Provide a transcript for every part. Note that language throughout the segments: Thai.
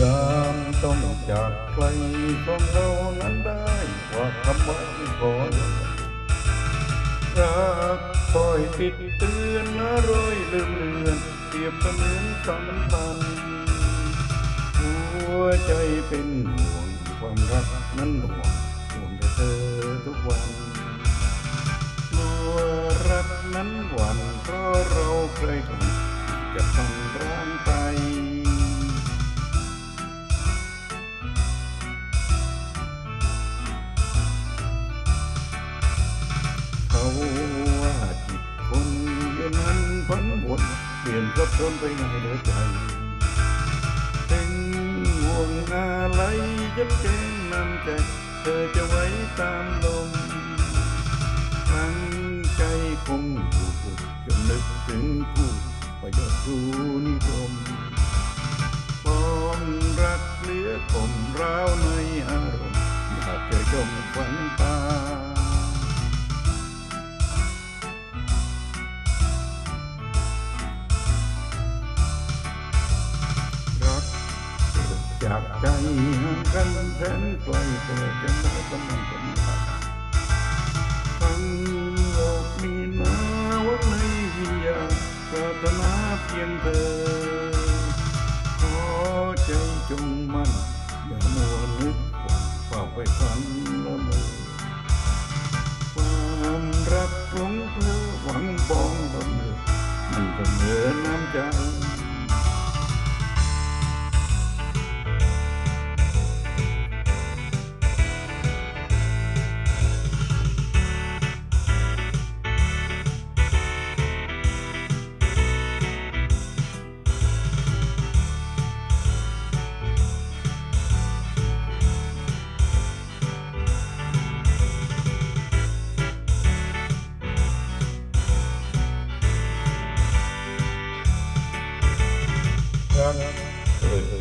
ยามต้องจากไกลของเรานั้นได้ว่าคำว่าขอรักคอยติดเตือนนะรอยเลื่อนเลือนเปรียบเสมือนสัมพันธ์หัวใจเป็นห่วงความรักนั้นห่วงห่วงแต่เธอทุกวันกลัวรักนั้นหวั่นเพราะเราเคยกันจะพังร้างไป ว่าจิตคนเย็นนั้นพันวนเปลี่ยนกับคนไปไงเดือใจถึงห่วงอะไรยับเจนนำใจเธอจะไว้ตามลมทั้งใจคงอยู่จนนึกถึงคู่ประโยชน์รูนิรมปองรักเหลือข่มร้าวในอารมณ์อยากจะจมควันตา ห่างกันแสนไกลแต่จะม่ต้องมันเป็นรักทั้งโลกมีนาว่าในวิญญาณปรารถนาเพียงเธอ ขอใจจงมั่นอย่ามัวนึกหวังเฝ้าไปฝันละเมอความรักหลงเพลอหวังปองละเมอมันก็เหมือนน้ำใจ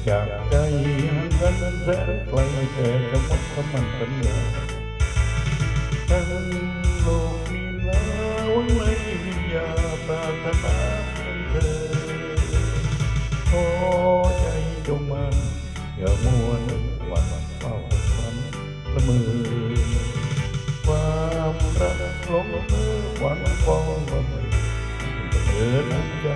นาเป็นเธอขอใจจงมันอย่ามัวนึกหวันเฝ้าฝันละเมือความรักหลงเมื่อหวังฟองละเมอเมื่อน้ำใจ